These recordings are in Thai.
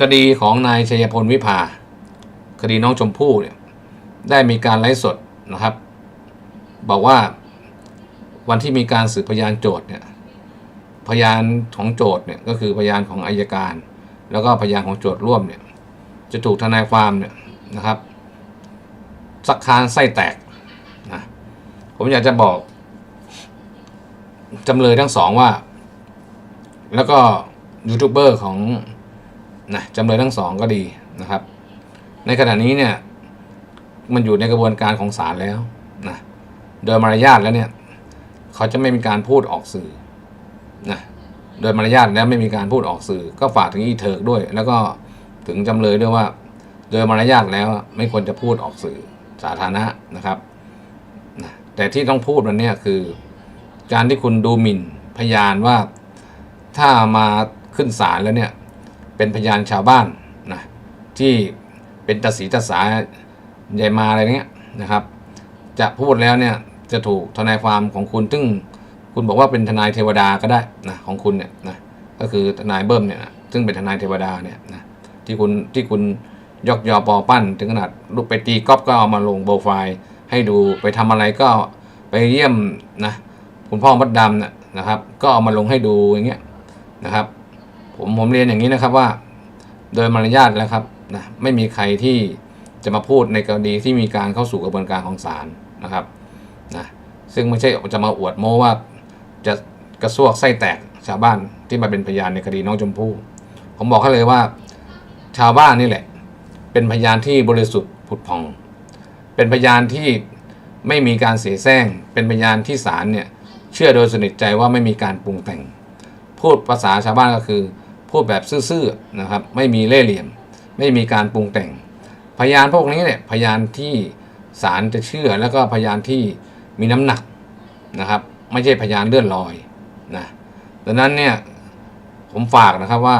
คดีของนายชัยพลวิภา คดีน้องชมพู่เนี่ยได้มีการไลฟ์สดนะครับ บอกว่าวันที่มีการสืบพยานโจทย์เนี่ยพยานของโจทย์เนี่ยก็คือพยานของอายการ แล้วก็พยานของโจทย์ร่วมเนี่ยจะถูกทนายความเนี่ยนะครับสักคานไส้แตกนะผมอยากจะบอกจำเลยทั้งสองว่า แล้วก็ยูทูบเบอร์ของ นะจำเลยทั้งสองก็ดีนะครับ ในขณะนี้เนี่ยมันอยู่ในกระบวนการของศาลแล้วนะโดยมารยาทแล้วเนี่ยเขาจะไม่มีการพูดออกสื่อนะโดยมารยาทแล้วไม่มีการพูดออกสื่อ ก็ฝากถึงอีเถิกด้วย แล้วก็ถึงจำเลยด้วยว่า โดยมารยาทแล้วไม่ควรจะพูดออกสื่อสาธารณะนะครับนะแต่ที่ต้องพูดวันเนี้ยคือ การที่คุณดูหมิ่นพยานว่าถ้ามาขึ้นศาลแล้วเนี่ย เป็นพยานชาวบ้านนะที่เป็นตาสีตาสาใหญ่มาอะไรเนี้ยนะครับ จะพูดแล้วเนี่ยจะถูกทนายความของคุณซึ่งคุณบอกว่าเป็นทนายเทวดาก็ได้นะของคุณเนี่ยนะก็คือทนายเบิ้มเนี่ยนะซึ่งเป็นทนายเทวดาเนี่ยนะที่คุณที่คุณยกยอปอปั้น ถึงขนาดลูกไปตีก๊อปก็เอามาลงโปรไฟล์ให้ดูไปทำอะไรก็ไปเยี่ยมนะคุณพ่อมดดำนะนะครับ ก็เอามาลงให้ดูอย่างเงี้ยนะครับ ผมผมเรียนอย่างนี้นะครับว่า โดยมารยาทแล้วครับนะไม่มีใครที่จะมาพูดในกรณีที่มีการเข้าสู่กระบวนการของศาลนะครับนะซึ่งไม่ใช่จะมาอวดโม้ว่าจะกระซวกไส้แตกชาวบ้านที่มาเป็นพยานในคดีน้องชมพู่ผมบอกให้เลยว่า ชาวบ้านนี่แหละ เป็นพยานที่บริสุทธิ์ผุดผ่อง เป็นพยานที่ไม่มีการเสียแซงเป็นพยานที่ศาลเนี่ยเชื่อโดยสนิทใจว่าไม่มีการปรุงแต่ง พูดภาษาชาวบ้านก็คือ พูดแบบซื่อๆนะครับ ไม่มีเล่ห์เหลี่ยม ไม่มีการปรุงแต่ง พยานพวกนี้เนี่ยพยานที่ศาลจะเชื่อแล้วก็พยานที่มีน้ำหนักนะครับ ไม่ใช่พยานเลื่อนลอยนะดังนั้นเนี่ยผมฝากนะครับว่า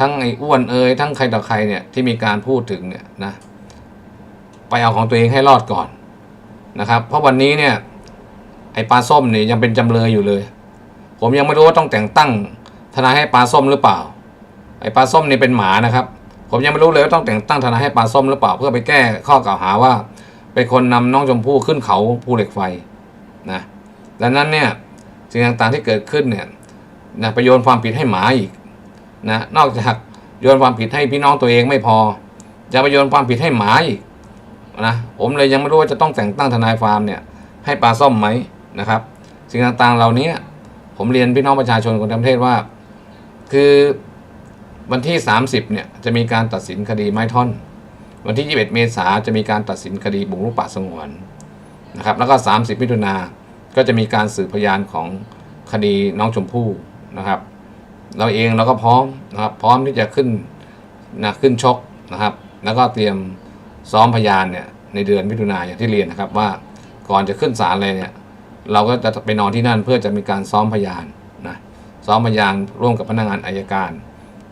ทั้งไอ้อ้วนเอ่ยทั้งใครต่อใครเนี่ยที่มีการพูดถึงเนี่ยนะไปเอาของตัวเองให้รอดก่อนนะครับ เพราะวันนี้เนี่ยไอ้ปลาส้มเนี่ยยังเป็นจำเลยอยู่เลย ผมยังไม่รู้ว่าต้องแต่งตั้ง ทนายให้ปลาส้มหรือเปล่า ไอ้ปลาส้มนี่เป็นหมานะครับ ผมยังไม่รู้เลยว่าต้องแต่งตั้งทนายให้ปลาส้มหรือเปล่า เพื่อไปแก้ข้อกล่าวหาว่าเป็นคนนำน้องชมพู่ขึ้นเขาภูเหล็กไฟนะดังนั้นเนี่ยสิ่งต่างๆที่เกิดขึ้นเนี่ยนะไปโยนความผิดให้หมาอีกนะนอกจากโยนความผิดให้พี่น้องตัวเองไม่พอ จะไปโยนความผิดให้หมาอีกนะผมเลยยังไม่รู้ว่าจะต้องแต่งตั้งทนายความเนี่ยให้ปลาส้มไหมนะครับ สิ่งต่างๆเหล่านี้ผมเรียนพี่น้องประชาชนคนทั้งประเทศว่า คือวันที่ 30เนี่ยจะมีการตัดสินคดีไม้ท่อน วันที่ 21 เมษาจะมีการตัดสินคดีบุกรุกป่าสงวนนะครับแล้วก็ 30 มิถุนาก็จะมีการสืบพยานของคดีน้องชมพู่นะครับ เราเองเราก็พร้อมนะครับพร้อมที่จะขึ้นนะขึ้นชกนะครับ แล้วก็เตรียมซ้อมพยานเนี่ยในเดือนมิถุนายนอย่างที่เรียนนะครับว่าก่อนจะขึ้นศาลเลยเนี่ยเราก็จะไปนอนที่นั่นเพื่อจะมีการซ้อมพยาน ซ้อมพยานร่วมกับพนักงานอายการ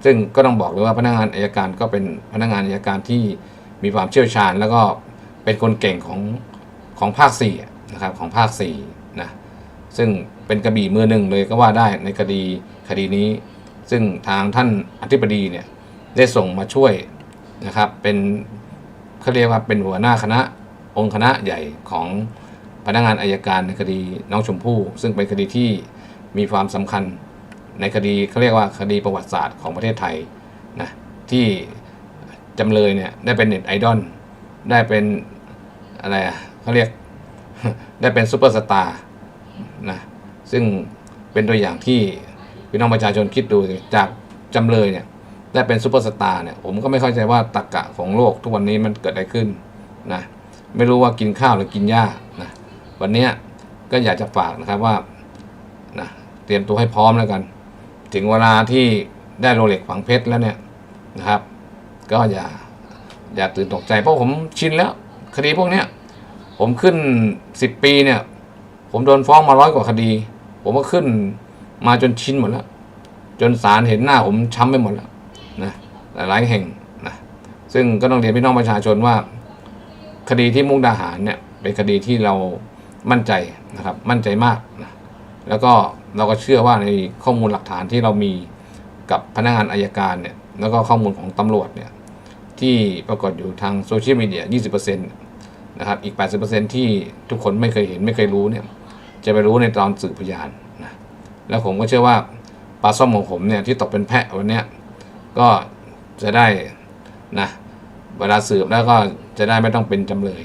ซึ่งก็ต้องบอกเลยว่าพนักงานอายการก็เป็นพนักงานอายการที่มีความเชี่ยวชาญ แล้วก็เป็นคนเก่งของของภาค4นะครับของภาค4นะซึ่งเป็นกระบี่มือหนึ่งเลยก็ว่าได้ในคดีคดีนี้ ซึ่งทางท่านอธิบดีเนี่ยได้ส่งมาช่วยนะครับเป็นเขาเรียกว่าเป็นหัวหน้าคณะองค์คณะใหญ่ของพนักงานอายการในคดีน้องชมพู่ ซึ่งเป็นคดีที่มีความสำคัญ ในคดีเขาเรียกว่าคดีประวัติศาสตร์ของประเทศไทยนะที่จำเลยเนี่ยได้เป็นเน็ตไอดอลได้เป็นอะไรอะเขาเรียกได้เป็นซูเปอร์สตาร์นะซึ่งเป็นตัวอย่างที่พี่น้องประชาชนคิดดูจากจำเลยเนี่ยได้เป็นซูเปอร์สตาร์เนี่ยผมก็ไม่เข้าใจว่าตรกกะของโลกทุกวันนี้มันเกิดอะไรขึ้นนะไม่รู้ว่ากินข้าวหรือกินหญ้านะวันนี้ก็อยากจะฝากนะครับว่านะเตรียมตัวให้พร้อมแล้วกัน ถึงเวลาที่ได้โรเล็กฝังเพชรแล้วเนี่ยนะครับ ก็อย่าอย่าตื่นตกใจเพราะผมชินแล้ว คดีพวกเนี้ยผมขึ้นสิบปีเนี่ย ผมโดนฟ้องมาร้อยกว่าคดี ผมก็ขึ้นมาจนชินหมดแล้ว จนศาลเห็นหน้าผมช้ำไปหมดแล้วนะหลายแห่งนะซึ่งก็ต้องเรียนพี่น้องประชาชนว่า คดีที่มุกดาหารเนี่ยเป็นคดีที่เรามั่นใจนะครับ มั่นใจมากนะ แล้วก็เราก็เชื่อว่าในข้อมูลหลักฐานที่เรามีกับพนักงานอายการเนี่ยแล้วก็ข้อมูลของตำรวจเนี่ยที่ปรากฏอยู่ทางโซเชียลมีเดีย 20%นะครับ อีก 80%ที่ทุกคนไม่เคยเห็นไม่เคยรู้เนี่ย จะไปรู้ในตอนสืบพยานนะ แล้วผมก็เชื่อว่าปลาส้มของผมเนี่ยที่ตกเป็นแพะวันนี้ก็จะได้นะเวลาสืบแล้วก็จะได้ไม่ต้องเป็นจำเลย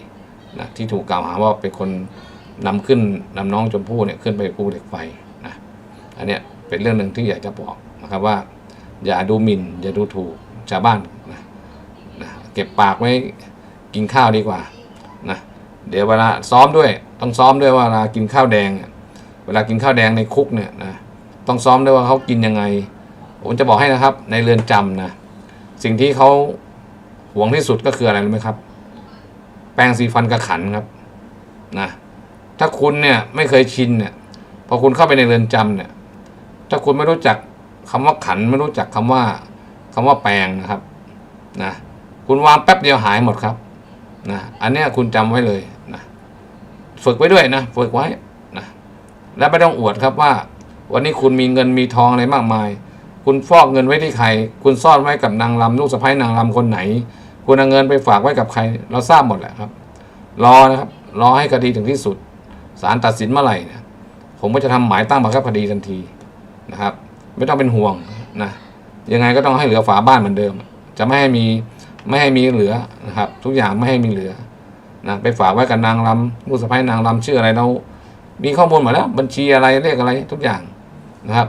นะที่ถูกกล่าวหาว่าเป็นคน นำขึ้นนำน้องชมพู่เนี่ยขึ้นไปภูเหล็กไฟนะอันเนี้ยเป็นเรื่องหนึ่งที่อยากจะบอกนะครับว่า อย่าดูหมิ่นอย่าดูถูกชาวบ้านนะนะเก็บปากไว้กินข้าวดีกว่านะเดี๋ยวเวลาซ้อมด้วยต้องซ้อมด้วยว่าเวลากินข้าวแดง เวลากินข้าวแดงในคุกเนี่ยนะต้องซ้อมด้วยว่าเขากินยังไง ผมจะบอกให้นะครับ ในเรือนจำนะสิ่งที่เขาหวงที่สุดก็คืออะไรรู้ไหมครับ แปรงสีฟันกระขันครับนะ ถ้าคุณเนี่ยไม่เคยชินเนี่ยพอคุณเข้าไปในเรือนจำเนี่ย ถ้าคุณไม่รู้จักคำว่าขันไม่รู้จักคำว่าคำว่าแปลงนะครับนะคุณวางแป๊บเดียวหายหมดครับนะอันเนี้ยคุณจำไว้เลยนะฝึกไว้ด้วยนะฝึกไว้นะและไม่ต้องอวดครับว่า วันนี้คุณมีเงินมีทองอะไรมากมาย คุณฟอกเงินไว้ที่ใคร คุณซ่อนไว้กับนางรำลูกสะใภ้นางรำคนไหน คุณเอาเงินไปฝากไว้กับใคร เราทราบหมดแหละครับ รอนะครับ รอให้คดีถึงที่สุด ศาลตัดสินเมื่อไหร่เนี่ยผมก็จะทำหมายตั้งบังคับคดีทันทีนะครับ ไม่ต้องเป็นห่วงนะยังไงก็ต้องให้เหลือฝาบ้านเหมือนเดิม จะไม่ให้มีไม่ให้มีเหลือนะครับ ทุกอย่างไม่ให้มีเหลือนะไปฝากไว้กับนางรำลูกสะใภ้นางรำชื่ออะไรเรา มีข้อมูลหมดแล้ว บัญชีอะไรเลขอะไรทุกอย่างนะครับ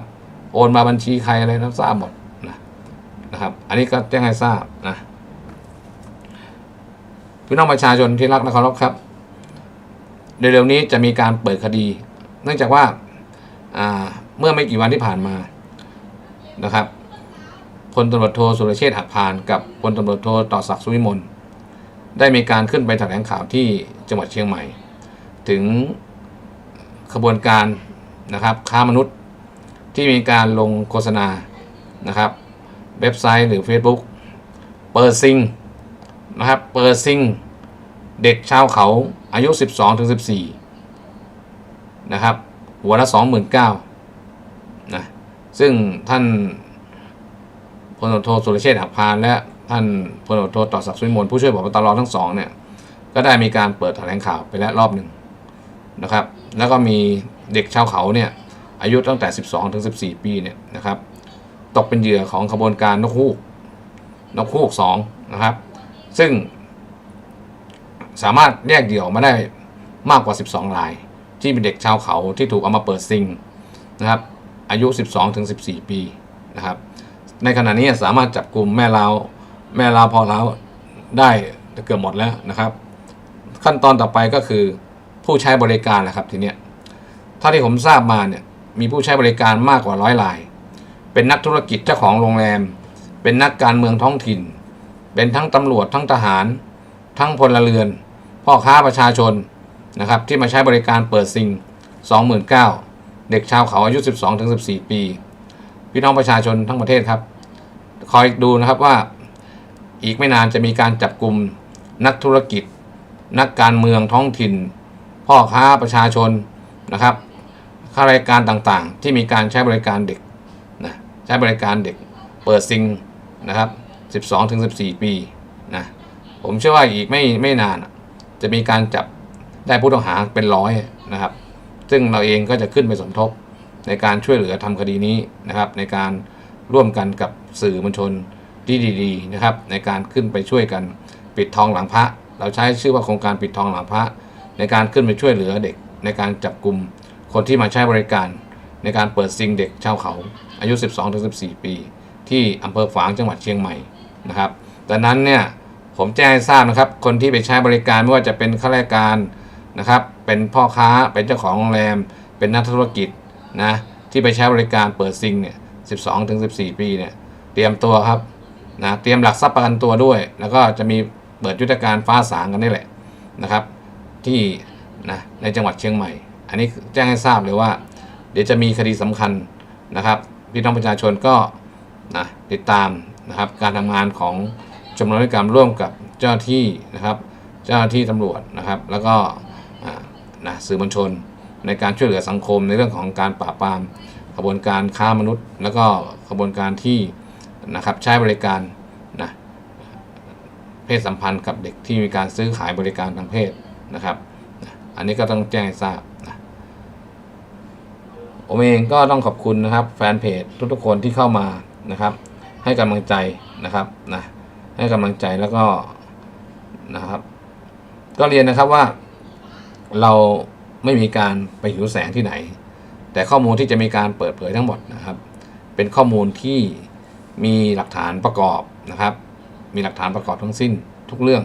โอนมาบัญชีใครอะไรเราทราบหมดนะนะครับ อันนี้ก็แจ้งให้ทราบนะพี่น้องประชาชนที่รักและเคารพครับ เร็วๆนี้จะมีการเปิดคดี เนื่องจากว่าเมื่อไม่กี่วันที่ผ่านมานะครับพลตำรวจโทสุรเชษฐ์หักพาน กับพลตำรวจโทต่อศักดิ์สุวิมลได้มีการขึ้นไปแถลงข่าวที่จังหวัดเชียงใหม่ ถึงขบวนการนะครับค้ามนุษย์ที่มีการลงโฆษณานะครับเว็บไซต์หรือ Facebook เปิดซิงนะครับเปิดซิง เด็กชาวเขาอายุ 12-14 นะครับ หัวละ 29,000นะซึ่งท่านพลตโทสุรเชษฐ์หักพาน และท่านพลตโทต่อศักดิ์สุวิมลผู้ช่วยผบตรทั้งสองเนี่ยก็ได้มีการเปิดแถลงข่าวไปแล้วรอบหนึ่งนะครับ แล้วก็มีเด็กชาวเขาเนี่ยอายุตั้งแต่ 12 ถึง 14 ปีเนี่ยนะครับ ตกเป็นเหยื่อของขบวนการนกฮูกนกฮูกสองนะครับ ซึ่ง สามารถแยกเดี่ยวมาได้มากกว่า 12 ราย ที่เป็นเด็กชาวเขาที่ถูกเอามาเปิดซิงนะครับอายุ 12ถึง14 ปีนะครับในขณะนี้สามารถจับกลุ่มแม่ลาวแม่ลาวพอลาวได้เกือบหมดแล้วนะครับ ขั้นตอนต่อไปก็คือผู้ใช้บริการแหละครับทีเนี้ยเท่าที่ผมทราบมาเนี่ยมีผู้ใช้บริการมากกว่าร้อยราย เป็นนักธุรกิจเจ้าของโรงแรม เป็นนักการเมืองท้องถิ่น เป็นทั้งตำรวจทั้งทหาร ทั้งพลเรือน พ่อค้าประชาชนนะครับที่มาใช้บริการเปิดซิง 29,000 เด็กชาวเขาอายุ 12-14 ปี พี่น้องประชาชนทั้งประเทศครับ คอยดูนะครับว่าอีกไม่นานจะมีการจับกลุ่มนักธุรกิจ นักการเมืองท้องถิ่น พ่อค้าประชาชนนะครับข้ารายการต่างๆ ที่มีการใช้บริการเด็กนะใช้บริการเด็กเปิดซิงนะครับ 12-14 ปีนะ ผมเชื่อว่าอีกไม่ไม่นาน จะมีการจับได้ผู้ต้องหาเป็นร้อยนะครับ ซึ่งเราเองก็จะขึ้นไปสมทบในการช่วยเหลือทำคดีนี้นะครับ ในการร่วมกันกับสื่อมวลชนที่ดีๆนะครับ ในการขึ้นไปช่วยกันปิดทองหลังพระ เราใช้ชื่อว่าโครงการปิดทองหลังพระ ในการขึ้นไปช่วยเหลือเด็ก ในการจับกลุ่มคนที่มาใช้บริการ ในการเปิดซิงเด็กชาวเขา อายุ 12-14 ปี ที่อำเภอฝางจังหวัดเชียงใหม่นะครับดังนั้นเนี่ย ผมแจ้งให้ทราบนะครับ คนที่ไปใช้บริการไม่ว่าจะเป็นข้าราชการนะครับ เป็นพ่อค้าเป็นเจ้าของโรงแรม เป็นนักธุรกิจนะที่ไปใช้บริการเปิดซิงเนี่ย12-14 ปีเนี่ยเตรียมตัวครับนะเตรียมหลักทรัพย์ประกันตัวด้วย แล้วก็จะมีเปิดยุทธการฟ้าสางกันนี่แหละนะครับ ที่นะในจังหวัดเชียงใหม่ อันนี้แจ้งให้ทราบเลยว่า เดี๋ยวจะมีคดีสำคัญนะครับพี่น้องประชาชนก็นะติดตามนะครับการทำงานของ ชมรมนิติกรรมร่วมกับเจ้าที่นะครับ เจ้าที่ตำรวจนะครับ แล้วก็นะสื่อมวลชนในการช่วยเหลือสังคมในเรื่องของการปราบปรามบวนการค้ามนุษย์ แล้วก็ขบวนการที่นะครับใช้บริการนะเพศสัมพันธ์กับเด็กที่มีการซื้อขายบริการทางเพศนะครับนะอันนี้ก็ต้องแจ้งให้ทราบนะผมเองก็ต้องขอบคุณนะครับ แฟนเพจทุกๆคนที่เข้ามานะครับ ให้กำลังใจนะครับนะ ให้กำลังใจแล้วก็นะครับ ก็เรียนนะครับว่าเราไม่มีการไปหิวแสงที่ไหน แต่ข้อมูลที่จะมีการเปิดเผยทั้งหมดนะครับ เป็นข้อมูลที่มีหลักฐานประกอบนะครับ มีหลักฐานประกอบทั้งสิ้นทุกเรื่อง